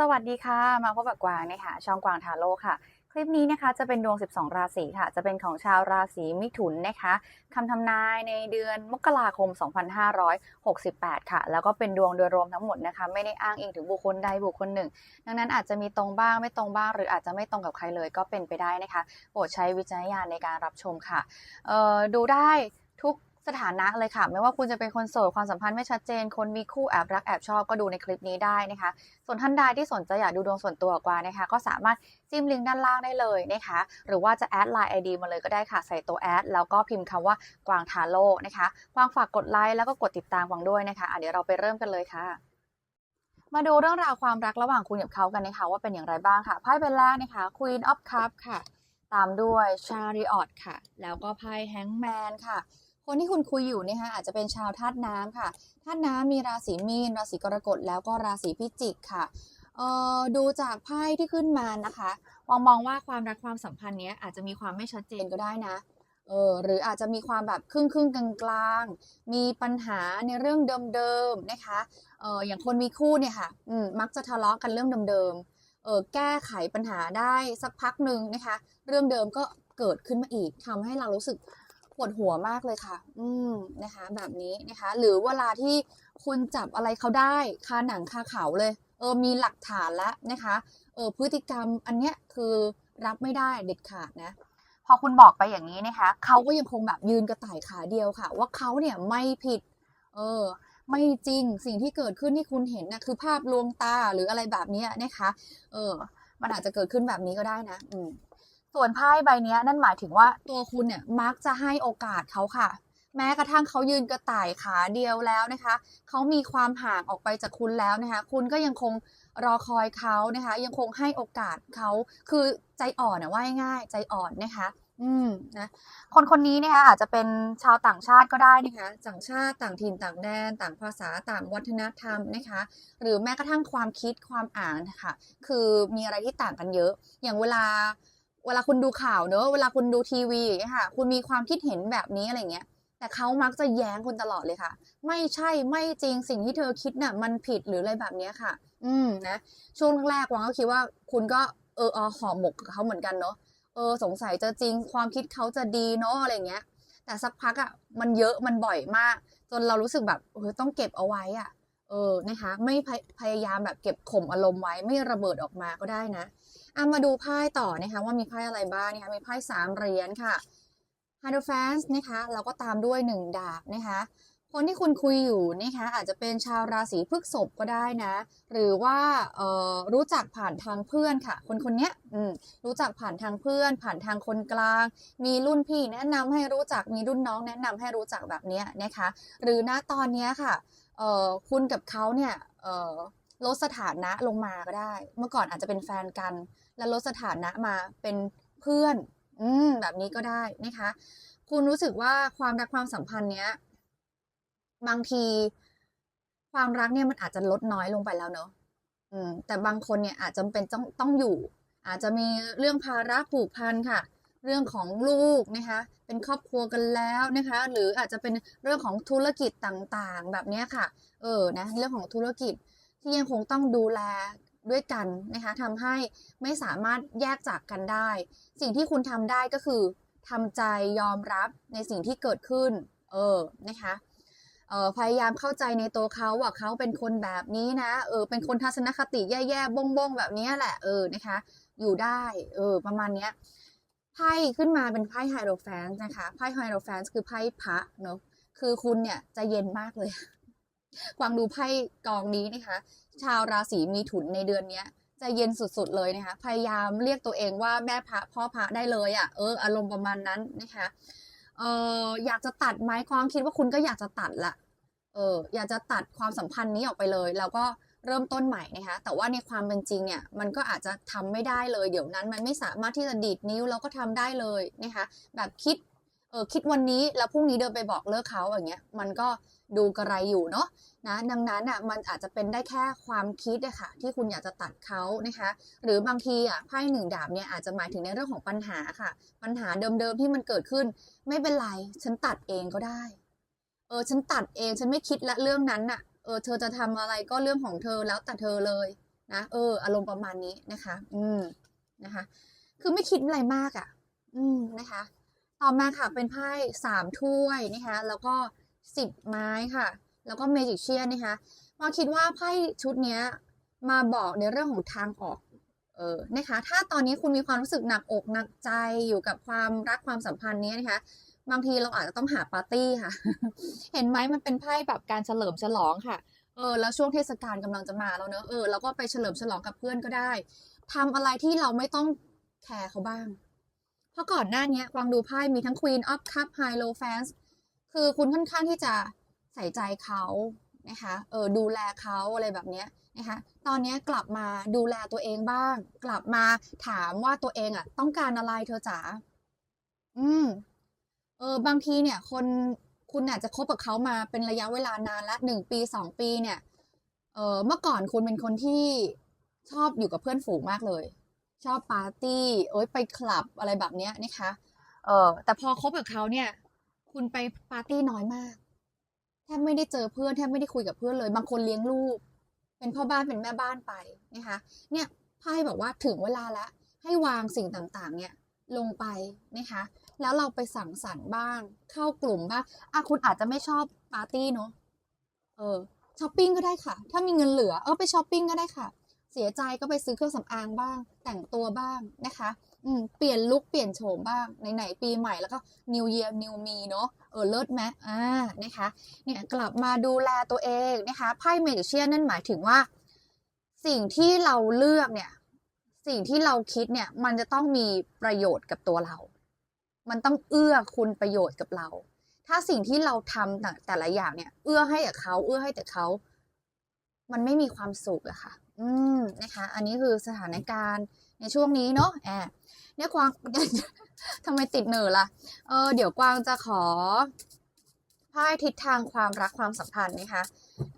สวัสดีค่ะ มาพบกับกวางนะคะช่องกวางทาโร่ค่ะ คลิปนี้นะคะจะเป็นดวง 12 ราศีค่ะ จะเป็นของชาวราศีมิถุนนะคะคำทำนายในเดือนมกราคม 2568 ค่ะ แล้วก็เป็นดวงโดยรวมทั้งหมดนะคะ ไม่ได้อ้างอิงถึงบุคคลใดบุคคลหนึ่ง ดังนั้นอาจจะมีตรงบ้างไม่ตรงบ้าง หรืออาจจะไม่ตรงกับใครเลยก็เป็นไปได้นะคะโปรดใช้วิจารณญาณในการรับชมค่ะเออดูได้ทุก สถานะเลยค่ะ ไม่ว่าคุณจะเป็นคนโสดความสัมพันธ์ไม่ชัดเจน คนมีคู่แอบรักแอบชอบก็ดูในคลิปนี้ได้นะคะ ส่วนท่านใดที่สนใจอยากดูดวงส่วนตัวกว่านะคะ ก็สามารถจิ้มลิงก์ด้านล่างได้เลยนะคะ หรือว่าจะแอดไลน์ ID มาเลยก็ได้ค่ะ ใส่ตัวแอดแล้วก็พิมพ์คำว่ากวางทาโร่นะคะกวางฝากกดไลค์แล้วก็กดติดตามกวางด้วยนะคะะเดี๋ยวเราไปเริ่มกันเลยค่ะมาดูเรื่องราวความรักระหว่างคุณกับเขากันนะคะว่าเป็นอย่างไรบ้างค่ะไพ่ใบแรกนะคะ Queen of Cups ค่ะ ตามด้วย Chariot ค่ะ แล้วก็ไพ่ Hangman ค่ะ คนที่คุณคุยอยู่นะคะอาจจะเป็นชาวธาตุน้ำค่ะธาตุน้ำมีราศีมีน ราศีกรกฎแล้วก็ราศีพิจิกค่ะเออดูจากไพ่ที่ขึ้นมานะคะมองมองว่าความรักความสัมพันธ์เนี้ยอาจจะมีความไม่ชัดเจนก็ได้นะเออหรืออาจจะมีความแบบครึ่งครึ่งกลางกลางมีปัญหาในเรื่องเดิมๆนะคะเอออย่างคนมีคู่เนี่ยค่ะอืมมักจะทะเลาะกันเรื่องเดิมๆเออแก้ไขปัญหาได้สักพักหนึ่งนะคะ เรื่องเดิมก็เกิดขึ้นมาอีกทำให้เรารู้สึก ปวดหัวมากเลยค่ะ อืมนะคะ แบบนี้นะคะ หรือเวลาที่คุณจับอะไรเขาได้คาหนังคาเขาเลย เออมีหลักฐานแล้วนะคะ เออพฤติกรรมอันเนี้ยคือรับไม่ได้เด็ดขาดนะ พอคุณบอกไปอย่างนี้นะคะ เขาก็ยังคงแบบยืนกระต่ายขาเดียวค่ะ ว่าเขาเนี่ยไม่ผิด เออ ไม่จริงสิ่งที่เกิดขึ้นที่คุณเห็นนะคือภาพลวงตาหรืออะไรแบบนี้นะคะ เออ มันอาจจะเกิดขึ้นแบบนี้ก็ได้นะ อืม ส่วนไพ่ใบนี้นั่นหมายถึงว่าตัวคุณเนี่ยมักจะให้โอกาสเขาค่ะ แม้กระทั่งเขายืนกระต่ายขาเดียวแล้วนะคะ เขามีความห่างออกไปจากคุณแล้วนะคะ คุณก็ยังคงรอคอยเขานะคะ ยังคงให้โอกาสเขาคือใจอ่อนนะว่าง่ายใจอ่อนนะคะ อืมนะคนคนนี้นะคะอาจจะเป็นชาวต่างชาติก็ได้นะคะต่างชาติต่างถิ่นต่างแดน ต่างภาษาต่างวัฒนธรรมนะคะ หรือแม้กระทั่งความคิดความอ่านนะคะคือมีอะไรที่ต่างกันเยอะ อย่างเวลา เวลาคุณดูข่าวเนอะเวลาคุณดูทีวีอย่างเงี้ยค่ะ คุณมีความคิดเห็นแบบนี้อะไรเงี้ย แต่เขามักจะแย้งคุณตลอดเลยค่ะ ไม่ใช่ไม่จริงสิ่งที่เธอคิดน่ะ มันผิดหรืออะไรแบบเนี้ยค่ะ อืมนะช่วงแรกๆวังก็คิดว่าคุณก็เออเออหอมหมกกับเขาเหมือนกันเนาะเออสงสัยจะจริงความคิดเขาจะดีเนาะอะไรเงี้ย แต่สักพักอะมันเยอะมันบ่อยมาก จนเรารู้สึกแบบเออต้องเก็บเอาไว้อะ เออนะคะ ไม่พยพยายามแบบเก็บข่มอารมณ์ไว้ไม่ระเบิดออกมาก็ได้นะ อะมาดูไพ่ต่อนะคะว่ามีไพ่อะไรบ้างนะคะมีไพ่สามเหรียญค่ะ h a d o f a n s นะคะแล้วก็ตามด้วยหนึ่งดาบนะคะคนที่คุณคุยอยู่นะคะอาจจะเป็นชาวราศีพฤษภก็ได้นะ หรือว่ารู้จักผ่านทางเพื่อนค่ะ คนคนเนี้ยรู้จักผ่านทางเพื่อน ผ่านทางคนกลาง มีรุ่นพี่แนะนำให้รู้จักมีรุ่นน้องแนะนำให้รู้จักแบบเนี้ยนะคะ หรือณตอนเนี้ยค่ะคุณกับเขาเนี่ยลดสถานะลงมาก็ได้ เมื่อก่อนอาจจะเป็นแฟนกัน แล้วลดสถานะมาเป็นเพื่อน อืมแบบนี้ก็ได้นะคะ คุณรู้สึกว่าความรักความสัมพันธ์เนี้ย บางที ความรักเนี่ยมันอาจจะลดน้อยลงไปแล้วเนอะอืม แต่บางคนเนี่ยอาจจะเป็นต้องต้องอยู่ อาจจะมีเรื่องภาระผูกพันค่ะเรื่องของลูกนะคะ เป็นครอบครัวกันแล้วนะคะ หรืออาจจะเป็นเรื่องของธุรกิจต่างๆ แบบเนี้ยค่ะ เออ นะ เรื่องของธุรกิจที่ยังคงต้องดูแล ด้วยกันนะคะทำให้ไม่สามารถแยกจากกันได้ สิ่งที่คุณทำได้ก็คือทำใจยอมรับในสิ่งที่เกิดขึ้น เออนะคะออพยายามเข้าใจในตัวเขาว่าเขาเป็นคนแบบนี้นะ เออ เป็นคนทัศนคติแย่ๆบ้งๆ แบบนี้แหละ เออ นะคะ อยู่ได้ เออ ประมาณเนี้ย ไพ่ขึ้นมาเป็นไพ่ไฮโดรแฟนนะคะ ไพ่ไฮโดรแฟนคือไพ่พระเนอะคือคุณเนี่ยจะเย็นมากเลย กวางดูไพ่กองนี้นะคะ ชาวราศีมีถุนในเดือนเนี้ยจะเย็นสุดๆเลยนะคะ พยายามเรียกตัวเองว่าแม่พระพ่อพระได้เลยอะ่ะ เออ อารมณ์ประมาณนั้นนะคะ เอออยากจะตัดไหมความคิดว่าคุณก็อยากจะตัดละเออ อยากจะตัดความสัมพันธ์นี้ออกไปเลย แล้วก็เริ่มต้นใหม่นะคะ แต่ว่าในความเป็นจริงเนี่ย มันก็อาจจะทำไม่ได้เลย เดี๋ยวนั้นมันไม่สามารถที่จะดีดนิ้วแล้วก็ทำได้เลยนะคะ แบบคิด ออคิดวันนี้แล้วพรุ่งนี้เดินไปบอกเลิกเขาอย่างเงี้ยมันก็ดูกระไรอยู่เนาะนะดังนั้นอะมันอาจจะเป็นได้แค่ความคิดอะค่ะที่คุณอยากจะตัดเขานะคะ หรือบางทีอะไพ่หนึ่งดาบเนี่ยอาจจะหมายถึงในเรื่องของปัญหาค่ะ ปัญหาเดิมๆที่มันเกิดขึ้น ไม่เป็นไรฉันตัดเองก็ได้เออฉันตัดเองฉันไม่คิดละเรื่องนั้นน่ะเออเธอจะทำอะไรก็เรื่องของเธอแล้วแต่เธอเลยนะเออ อารมณ์ประมาณนี้นะคะ อืมนะคะ คือไม่คิดอะไรมากอะ่ะ อืมนะคะ ต่อมาค่ะเป็นไพ่สามถ้วยนะคะแล้วก็สิบไม้ค่ะ แล้วก็เมจิกเชียนนะคะมาคิดว่าไพ่ชุดนี้มาบอกในเรื่องของทางออกเออนะคะถ้าตอนนี้คุณมีความรู้สึกหนักอกหนักใจอยู่กับความรักความสัมพันธ์นี้นะคะบางทีเราอาจจะต้องหาปาร์ตี้ค่ะ เห็นไหมมันเป็นไพ่แบบการเฉลิมฉลองค่ะ เออ แล้วช่วงเทศกาลกำลังจะมาแล้วเนอะเออเราก็ไปเฉลิมฉลองกับเพื่อนก็ได้ทำอะไรที่เราไม่ต้องแคร์เขาบ้าง เพราะก่อนหน้านี้กวางดูไพ่มีทั้ง Queen of Cup High Low Fans คือคุณค่อนข้างที่จะใส่ใจเขานะคะเออดูแลเขาอะไรแบบนี้นะคะตอนนี้กลับมาดูแลตัวเองบ้าง กลับมาถามว่าตัวเองอะ ต้องการอะไรเธอจ๋าอืมเออบางทีเนี่ย คนคุณอาจจะคบกับเขามาเป็นระยะเวลานานละหนึ่งปีสองปีเนี่ย เออเมื่อก่อนคุณเป็นคนที่ชอบอยู่กับเพื่อนฝูงมากเลย ชอบปาร์ตี้เอ้ยไปคลับอะไรแบบเนี้ยนะคะเออแต่พอคบกับเขาเนี่ย คุณไปปาร์ตี้น้อยมากแทบไม่ได้เจอเพื่อนแทบไม่ได้คุยกับเพื่อนเลย บางคนเลี้ยงลูก เป็นพ่อบ้านเป็นแม่บ้านไปนะคะเนี่ยไพ่บอกว่าถึงเวลาแล้วให้วางสิ่งต่างๆ เนี่ยลงไปนะคะแล้วเราไปสังสรรค์บ้าง เข้ากลุ่มบ้างอะคุณอาจจะไม่ชอบปาร์ตี้เนอะเออช้อปปิ้งก็ได้ค่ะ ถ้ามีเงินเหลือเออไปช้อปปิ้งก็ได้ค่ะ สียใจก็ไปซื้อเครื่องสำอางบ้าง แต่งตัวบ้างนะคะ อืมเปลี่ยนลุคเปลี่ยนโฉมบ้างไหนๆปีใหม่แล้วก็ New Year New Me เนอะเออเลิศไหมอ่านะคะเนี่ยกลับมาดูแลตัวเองนะคะไพ่เมจิเชียนนั่นหมายถึงว่า สิ่งที่เราเลือกเนี่ย สิ่งที่เราคิดเนี่ย มันจะต้องมีประโยชน์กับตัวเรา มันต้องเอื้อคุณประโยชน์กับเรา ถ้าสิ่งที่เราทำแต่แต่ละอย่างเนี่ย เอื้อให้กับเขาเอื้อให้แต่เขา มันไม่มีความสุขอะค่ะ อืมนะคะ อันนี้คือสถานการณ์ในช่วงนี้เนาะแอบเนี่ยกวางทำไมติดเหนือล่ะ เออเดี๋ยวกวางจะขอไพ่ทิศทางความรักความสัมพันธ์นะคะ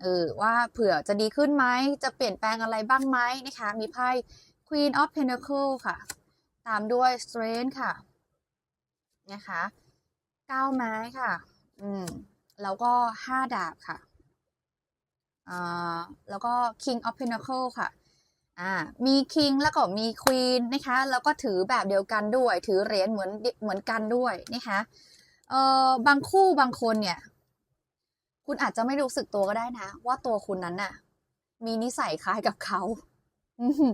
เออว่าเผื่อจะดีขึ้นไหมจะเปลี่ยนแปลงอะไรบ้างไหมนะคะ มีไพ่ Queen of pentacles ค่ะ ตามด้วย Strength ค่ะนะคะเก้าไม้ค่ะ อืม แล้วก็ห้าดาบค่ะ แล้วก็ King of Pentacle ค่ะ อ่า มี King แล้วก็มี Queen นะคะ แล้วก็ถือแบบเดียวกันด้วย ถือเหรียญเหมือนเหมือนกันด้วยนะคะ เอ่อ บางคู่บางคนเนี่ย คุณอาจจะไม่รู้สึกตัวก็ได้นะ ว่าตัวคุณนั้นน่ะ มีนิสัยคล้ายกับเขาม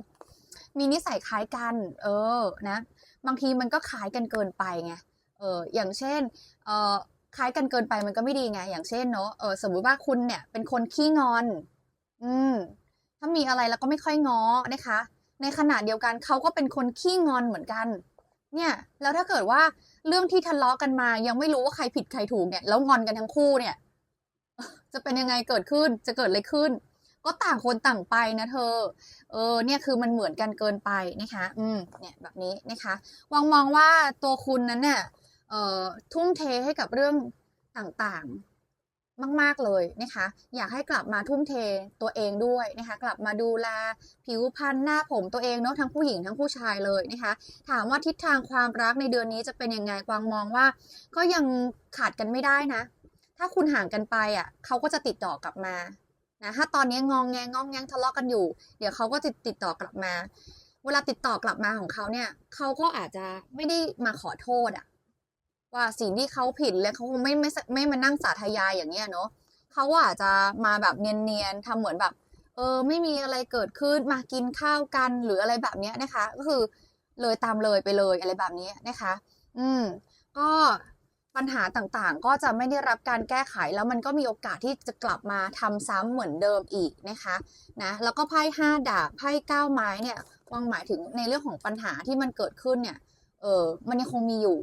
มีนิสัยคล้ายกัน เออ นะ บางทีมันก็คล้ายกันเกินไปไง เออ อย่างเช่น เออ คล้ายกันเกินไปมันก็ไม่ดีไง อย่างเช่นเนอะเออสมมุติว่าคุณเนี่ยเป็นคนขี้งอน อืม ถ้ามีอะไรแล้วก็ไม่ค่อยง้อนะคะ ในขณะเดียวกันเขาก็เป็นคนขี้งอนเหมือนกัน เนี่ย แล้วถ้าเกิดว่าเรื่องที่ทะเลาะกันมา ยังไม่รู้ว่าใครผิดใครถูกเนี่ย แล้วงอนกันทั้งคู่เนี่ย จะเป็นยังไงเกิดขึ้น จะเกิดอะไรขึ้น ก็ต่างคนต่างไปนะเธอ เออ เนี่ยคือมันเหมือนกันเกินไปนะคะ อืม เนี่ยแบบนี้นะคะวางมองว่าตัวคุณนั้นเนี่ย ทุ่มเทให้กับเรื่องต่างๆ มาก ๆ เลยนะคะ อยากให้กลับมาทุ่มเทตัวเองด้วยนะคะ กลับมาดูแลผิวพรรณหน้าผมตัวเองเนาะทั้งผู้หญิงทั้งผู้ชายเลยนะคะ ถามว่าทิศทางความรักในเดือนนี้จะเป็นยังไงกวางมองว่า ก็ยังขาดกันไม่ได้นะ ถ้าคุณห่างกันไปอะเขาก็จะติดต่อกลับมานะถ้าตอนนี้งองแงงองแงงทะเลาะกันอยู่ เดี๋ยวเขาก็จะติดต่อกลับมา เวลาติดต่อกลับมาของเขาเนี่ยเขาก็อาจจะไม่ได้มาขอโทษอะ ว่าสิ่งที่เขาผิดแล้วเขาคงไม่ไม่ไม่มานั่งสาธยายอย่างเงี้ยเนาะเขาอาจจะมาแบบเนียนๆทำเหมือนแบบ เออ ไม่มีอะไรเกิดขึ้นมากินข้าวกันหรืออะไรแบบเนี้ยนะคะ ก็คือเลยตามเลยไปเลยอะไรแบบนี้นะคะ อืม ก็ปัญหาต่างๆ ก็จะไม่ได้รับการแก้ไขแล้วมันก็มีโอกาสที่จะกลับมาทำซ้ำเหมือนเดิมอีกนะคะนะแล้วก็ไพ่ห้าดาบไพ่เก้าไม้เนี่ยวางหมายถึงในเรื่องของปัญหาที่มันเกิดขึ้นเนี่ยเออมันยังคงมีอยู่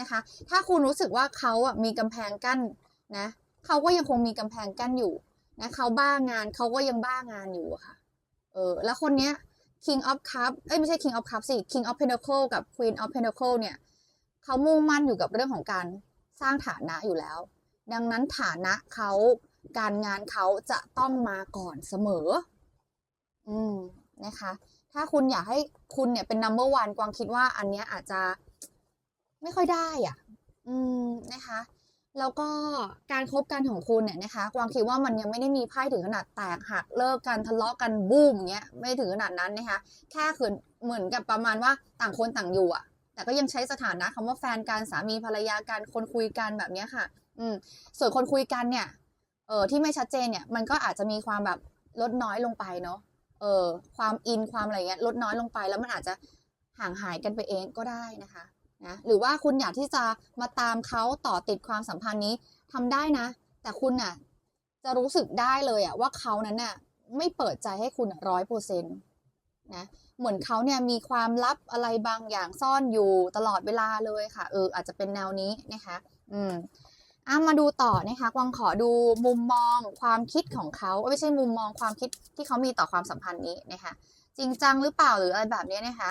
นะคะ ถ้าคุณรู้สึกว่าเขาอะมีกำแพงกั้นนะเขาก็ยังคงมีกำแพงกั้นอยู่นะเขาบ้างานเขาก็ยังบ้างานอยู่ค่ะ เออ แล้วคนเนี้ย King of Cup เอ้ยไม่ใช่ King of Cup สิ King of Pentacle กับ Queen of Pentacle เนี่ยเขามุ่งมั่นอยู่กับเรื่องของการสร้างฐานะอยู่แล้ว ดังนั้นฐานะเขาการงานเขาจะต้องมาก่อนเสมอ อืมนะคะ ถ้าคุณอยากให้คุณเนี่ยเป็น number one กวางคิดว่าอันเนี้ยอาจจะ ไม่ค่อยได้อะ อืมนะคะ แล้วก็การคบกันของคุณเนี่ยนะคะกวางคิดว่ามันยังไม่ได้มีไพ่ถึงขนาดแตกหักเลิกกันทะเลาะกันบูมอย่างเงี้ยไม่ถึงขนาดนั้นนะคะ แค่คือเหมือนกับประมาณว่าต่างคนต่างอยู่อะ แต่ก็ยังใช้สถานะคำว่าแฟนกันสามีภรรยากันคนคุยกันแบบเนี้ยค่ะ อืมส่วนคนคุยกันเนี่ยเออที่ไม่ชัดเจนเนี่ยมันก็อาจจะมีความแบบลดน้อยลงไปเนาะเออความอินความอะไรเงี้ยลดน้อยลงไปแล้วมันอาจจะห่างหายกันไปเองก็ได้นะคะ นะหรือว่าคุณอยากที่จะมาตามเขาต่อติดความสัมพันธ์นี้ทำได้นะ แต่คุณน่ะจะรู้สึกได้เลยอะว่าเขานั้นน่ะไม่เปิดใจให้คุณร้อยเปอร์เซ็นต์นะเหมือนเขาเนี่ยมีความลับอะไรบางอย่างซ่อนอยู่ตลอดเวลาเลยค่ะ เอออาจจะเป็นแนวนี้นะคะ อืมอะมาดูต่อนะคะกวางขอดูมุมมองความคิดของเขาไม่ใช่มุมมองความคิดที่เขามีต่อความสัมพันธ์นี้นะคะ จริงจังหรือเปล่าหรืออะไรแบบนี้นะคะ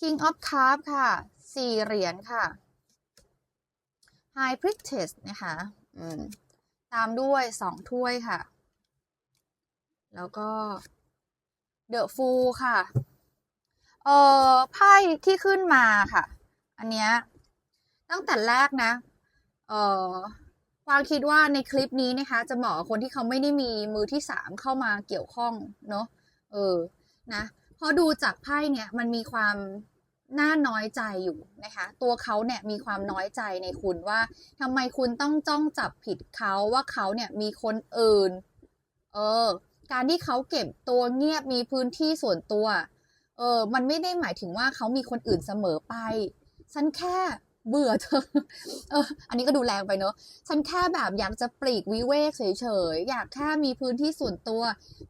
King of Cup ค่ะสี่เหรียญค่ะ High Priestess นะคะตามด้วยสองถ้วยค่ะ แล้วก็ The Fool ค่ะ เอ่อไพ่ที่ขึ้นมาค่ะ อันเนี้ยตั้งแต่แรกนะ เอ่อวางคิดว่าในคลิปนี้นะคะ จะเหมาะคนที่เขาไม่ได้มีมือที่สามเข้ามาเกี่ยวข้องเนาะเออนะ ราะดูจากไพ่เนี่ยมันมีความน่าน้อยใจอยู่นะคะ ตัวเขาเนี่ยมีความน้อยใจในคุณว่าทำไมคุณต้องจ้องจับผิดเขาว่าเขาเนี่ยมีคนอื่น เออ การที่เขาเก็บตัวเงียบมีพื้นที่ส่วนตัว เออ มันไม่ได้หมายถึงว่าเขามีคนอื่นเสมอไป ฉันแค่ เบื่อเธอเอออันนี้ก็ดูแรงไปเนอะฉันแค่แบบอยากจะปลีกวิเวกเฉยๆ อยากแค่มีพื้นที่ส่วนตัว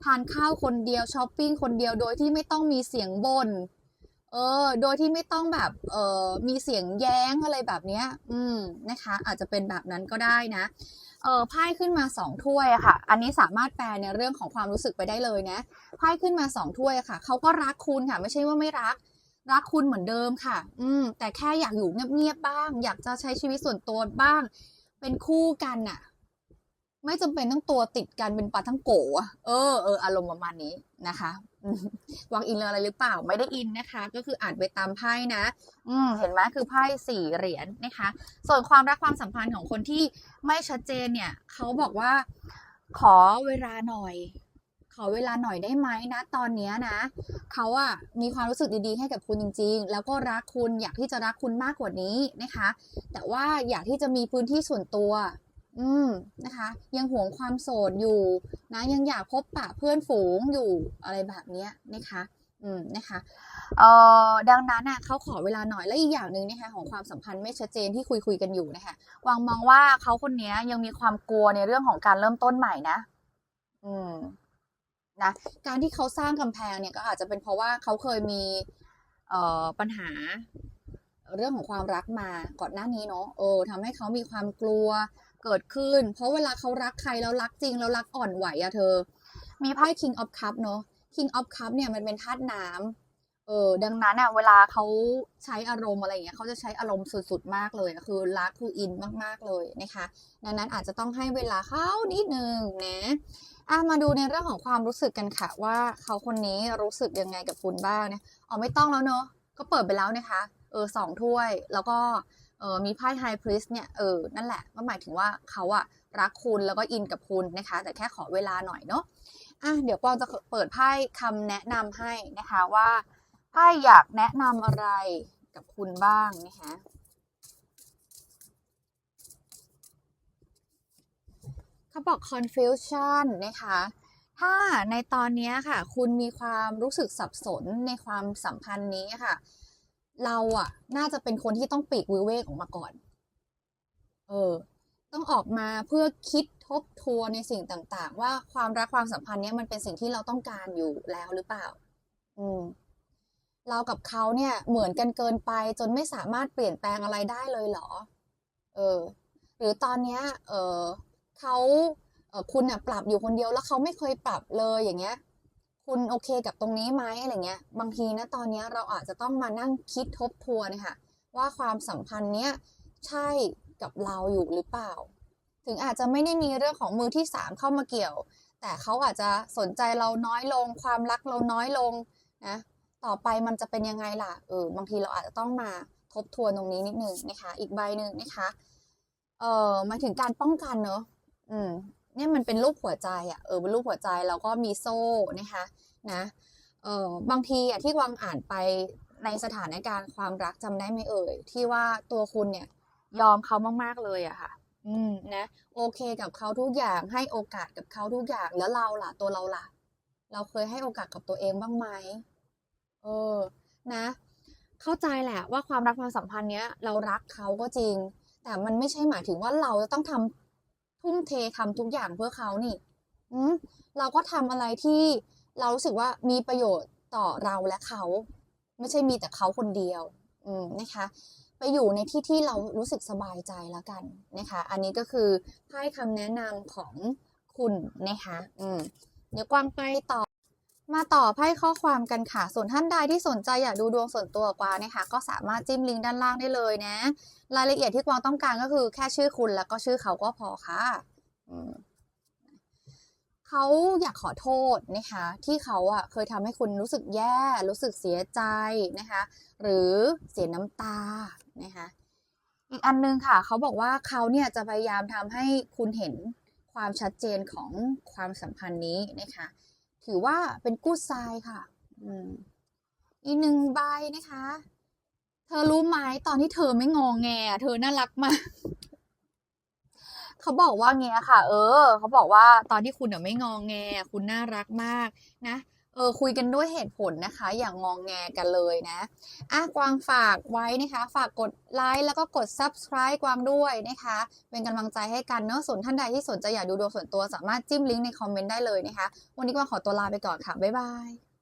ทานข้าวคนเดียวช้อปปิ้งคนเดียวโดยที่ไม่ต้องมีเสียงบน่นเออ โดยที่ไม่ต้องแบบ เออมีเสียงแย้งอะไรแบบเนี้ย อืมนะคะ อาจจะเป็นแบบนั้นก็ได้นะ เออไพ่ขึ้นมาสองถ้วยอะค่ะ อันนี้สามารถแปลในเรื่องของความรู้สึกไปได้เลยนะ ไพ่ขึ้นมาสองถ้วยอะค่ะ เขาก็รักคุณค่ะ ไม่ใช่ว่าไม่รัก รักคุณเหมือนเดิมค่ะ อืม แต่แค่อยากอยู่เงียบๆบ้าง อยากจะใช้ชีวิตส่วนตัวบ้าง เป็นคู่กันน่ะ ไม่จำเป็นต้องตัวติดกันเป็นปลาทั้งโกะเออเอออารมณ์ประมาณนี้นะคะวางอินอะไรหรือเปล่าไม่ได้อินนะคะ ก็คืออ่านไปตามไพ่นะ อืม เห็นไหมคือไพ่สี่เหรียญนะคะ ส่วนความรักความสัมพันธ์ของคนที่ไม่ชัดเจนเนี่ยเขาบอกว่าขอเวลาหน่อย ขอเวลาหน่อยได้ไหมนะ ตอนนี้นะ เขาอะมีความรู้สึกดีๆให้กับคุณจริง ๆ แล้วก็รักคุณอยากที่จะรักคุณมากกว่านี้นะคะ แต่ว่าอยากที่จะมีพื้นที่ส่วนตัว อืมนะคะ ยังหวงความโสดอยู่ นะ ยังอยากพบปะเพื่อนฝูงอยู่อะไรแบบเนี้ยนะคะอืมนะคะเอ่อดังนั้นน่ะเขาขอเวลาหน่อยและอีกอย่างหนึ่งนะคะของความสัมพันธ์ไม่ชัดเจนที่คุยคุยกันอยู่นะคะวางมองว่าเขาคนนี้ยังมีความกลัวในเรื่องของการเริ่มต้นใหม่นะ อืม นะการที่เขาสร้างกำแพงเนี่ยก็อาจจะเป็นเพราะว่าเขาเคยมีเออปัญหาเรื่องของความรักมาก่อนหน้านี้เนาะเออทำให้เขามีความกลัวเกิดขึ้น เพราะเวลาเขารักใครแล้วรักจริงแล้วรักอ่อนไหวอะเธอ มีไพ่ King of Cup เนาะ King of Cup เนี่ยมันเป็นธาตุน้ำเออดังนั้นอะเวลาเขาใช้อารมณ์อะไรเงี้ยเขาจะใช้อารมณ์สุดๆมากเลยคือรักคืออินมากๆเลยนะคะ ดังนั้นอาจจะต้องให้เวลาเขานิดนึงนะ อะมาดูในเรื่องของความรู้สึกกันค่ะ ว่าเขาคนนี้รู้สึกยังไงกับคุณบ้างเนี่ยอ๋อไม่ต้องแล้วเนอะก็เปิดไปแล้วนะคะเออสองถ้วย แล้วก็เออมีไพ่ไฮพริสเนี่ยเออนั่นแหละก็หมายถึงว่าเขาอะรักคุณแล้วก็อินกับคุณนะคะ แต่แค่ขอเวลาหน่อยเนาะอะเดี๋ยวกวางจะเปิดไพ่คำแนะนำให้นะคะว่าไพ่อยากแนะนำอะไรกับคุณบ้างนะคะ เขาบอก confusion นะคะ ถ้าในตอนนี้ค่ะ คุณมีความรู้สึกสับสนในความสัมพันธ์นี้ค่ะ เราอะน่าจะเป็นคนที่ต้องปีกวิเวกออกมาก่อน เออ ต้องออกมาเพื่อคิดทบทวนในสิ่งต่าง ๆ ว่าความรักความสัมพันธ์เนี้ยมันเป็นสิ่งที่เราต้องการอยู่แล้วหรือเปล่า อืมเรากับเขาเนี่ยเหมือนกันเกินไปจนไม่สามารถเปลี่ยนแปลงอะไรได้เลยเหรอ เออ หรือตอนเนี้ย เออ เขาเออคุณน่ะปรับอยู่คนเดียวแล้วเขาไม่เคยปรับเลยอย่างเงี้ย คุณโอเคกับตรงนี้ไหมอะไรเงี้ย บางทีนะตอนนี้เราอาจจะต้องมานั่งคิดทบทวนนะคะว่าความสัมพันธ์เนี้ยใช่กับเราอยู่หรือเปล่า ถึงอาจจะไม่ได้มีเรื่องของมือที่สามเข้ามาเกี่ยว แต่เขาอาจจะสนใจเราน้อยลง ความรักเราน้อยลงนะต่อไปมันจะเป็นยังไงล่ะเออบางทีเราอาจจะต้องมาทบทวนตรงนี้นิดนึงนะคะ อีกใบหนึ่งนะคะเออมาถึงการป้องกันเนอะ อืมเนี่ยมันเป็นรูปหัวใจอะเออเป็นรูปหัวใจแล้วก็มีโซ่นะคะนะเออบางทีอะที่กวางอ่านไปในสถานการณ์ความรักจำได้ไหมเอ่ยที่ว่าตัวคุณเนี่ย ยอมเขามากๆเลยอะค่ะ อืมนะโอเคกับเขาทุกอย่างให้โอกาสกับเขาทุกอย่างแล้วเราล่ะ ตัวเราล่ะ เราเคยให้โอกาสกับตัวเองบ้างไหมเออ นะ เข้าใจแหละว่าความรักความสัมพันธ์เนี้ย เรารักเขาก็จริง แต่มันไม่ใช่หมายถึงว่าเราจะต้องทำ ทุ่มเททำทุกอย่างเพื่อเขานี่เราก็ทำอะไรที่เรารู้สึกว่ามีประโยชน์ต่อเราและเขา ไม่ใช่มีแต่เขาคนเดียว อืมนะคะ ไปอยู่ในที่ที่เรารู้สึกสบายใจแล้วกันนะคะ อันนี้ก็คือไพ่คำแนะนำของคุณนะคะ อืมเดี๋ยวกวางไปต่อ มาต่อไพ่ข้อความกันค่ะ ส่วนท่านใดที่สนใจอยากดูดวงส่วนตัวกวางนะคะ ก็สามารถจิ้มลิงก์ด้านล่างได้เลยนะ รายละเอียดที่กวางต้องการก็คือแค่ชื่อคุณแล้วก็ชื่อเขาก็พอค่ะเขาอยากขอโทษนะคะ ที่เขาอะเคยทำให้คุณรู้สึกแย่ รู้สึกเสียใจนะคะ หรือเสียน้ำตานะคะอีกอันนึงค่ะ เขาบอกว่าเขาเนี่ยจะพยายามทำให้คุณเห็นความชัดเจนของความสัมพันธ์นี้นะคะ ถือว่าเป็นกู้ทรายค่ะ อืม อีกหนึ่งใบนะคะ เธอรู้ไหมตอนที่เธอไม่งองแง เธอน่ารักมากเขาบอกว่าเงี้ยค่ะ เออ เขาบอกว่าตอนที่คุณเนี่ยไม่งองแง คุณน่ารักมากนะ เออคุยกันด้วยเหตุผลนะคะ อย่างงองแงกันเลยนะอะกวางฝากไว้นะคะ ฝากกดไลค์แล้วก็กด subscribe กวางด้วยนะคะ เป็นกำลังใจให้กันเนาะส่วนท่านใดที่สนใจอยากดูดวงส่วนตัวสามารถจิ้มลิงก์ในคอมเมนต์ได้เลยนะคะ วันนี้กวางขอตัวลาไปก่อนค่ะ บ๊ายบาย